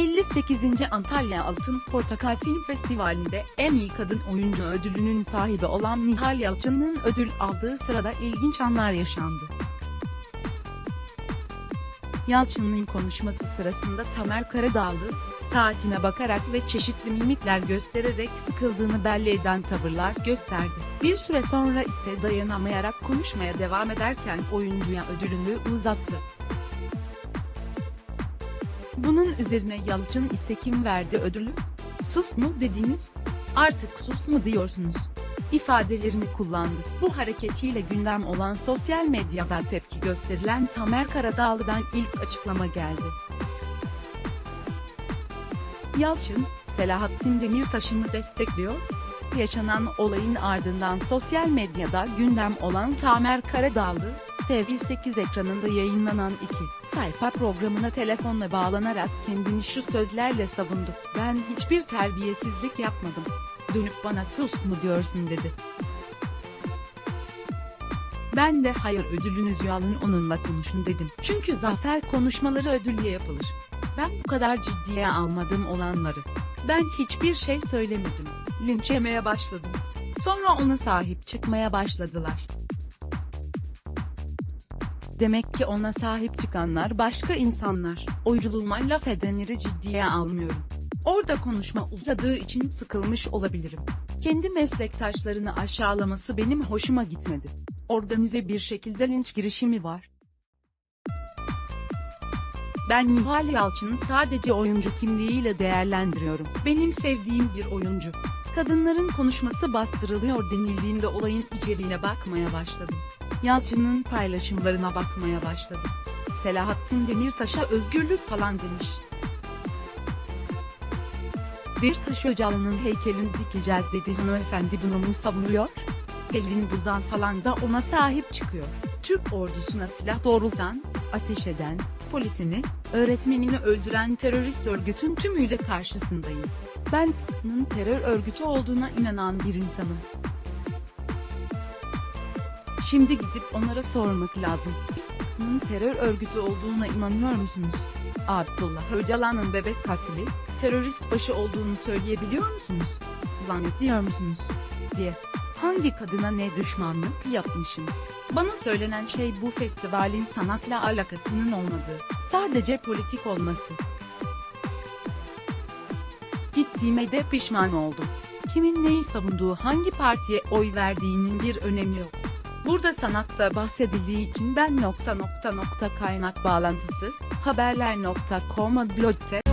8. Antalya Altın Portakal Film Festivali'nde en iyi kadın oyuncu ödülünün sahibi olan Nihal Yalçın'ın ödül aldığı sırada ilginç anlar yaşandı. Yalçın'ın konuşması sırasında Tamer Karadağlı, saatine bakarak ve çeşitli mimikler göstererek sıkıldığını belli eden tavırlar gösterdi. Bir süre sonra ise dayanamayarak konuşmaya devam ederken oyuncuya ödülünü uzattı. Bunun üzerine Yalçın ise kim verdi ödülü? Sus mu dediniz? Artık sus mu diyorsunuz? ifadelerini kullandı. Bu hareketiyle gündem olan sosyal medyada tepki gösterilen Tamer Karadağlı'dan ilk açıklama geldi. Yalçın, Selahattin Demirtaş'ı mı destekliyor? Yaşanan olayın ardından sosyal medyada gündem olan Tamer Karadağlı, TV8 ekranında yayınlanan iki sayfa programına telefonla bağlanarak kendini şu sözlerle savundu. Ben hiçbir terbiyesizlik yapmadım. Dönüp bana sus mu diyorsun dedi. Ben de hayır ödülünüzü alın onunla konuşun dedim. Çünkü zafer konuşmaları ödülle yapılır. Ben bu kadar ciddiye almadım olanları. Ben hiçbir şey söylemedim. Linç yemeye başladım. Sonra ona sahip çıkmaya başladılar. Demek ki ona sahip çıkanlar başka insanlar. Oyunculuğuma laf edenleri ciddiye almıyorum. Orada konuşma uzadığı için sıkılmış olabilirim. Kendi meslektaşlarını aşağılaması benim hoşuma gitmedi. Organize bir şekilde linç girişimi var. Ben Nihal Yalçın'ı sadece oyuncu kimliğiyle değerlendiriyorum. Benim sevdiğim bir oyuncu. Kadınların konuşması bastırılıyor denildiğinde olayın içeriğine bakmaya başladım. Yalçın'ın paylaşımlarına bakmaya başladım. Selahattin Demirtaş'a özgürlük falan demiş. Demirtaş Öcalan'ın heykelini dikeceğiz dedi hanımefendi bunu mu savunuyor? Pelin buradan falan da ona sahip çıkıyor. Türk ordusuna silah doğrultan, ateş eden, polisini, öğretmenini öldüren terörist örgütün tümüyle karşısındayım. Ben, "'nın terör örgütü olduğuna inanan bir insanım. Şimdi gidip onlara sormak lazım. "'nın terör örgütü olduğuna inanıyor musunuz? Abdullah Öcalan'ın bebek katili, terörist başı olduğunu söyleyebiliyor musunuz? Lanetliyor musunuz? diye. Hangi kadına ne düşmanlık yapmışım? Bana söylenen şey bu festivalin sanatla alakasının olmadığı, sadece politik olması. Gittiğime de pişman oldum. Kimin neyi savunduğu hangi partiye oy verdiğinin bir önemi yok. Burada sanatta bahsedildiği için ben nokta nokta nokta kaynak bağlantısı haberler.com'a blogte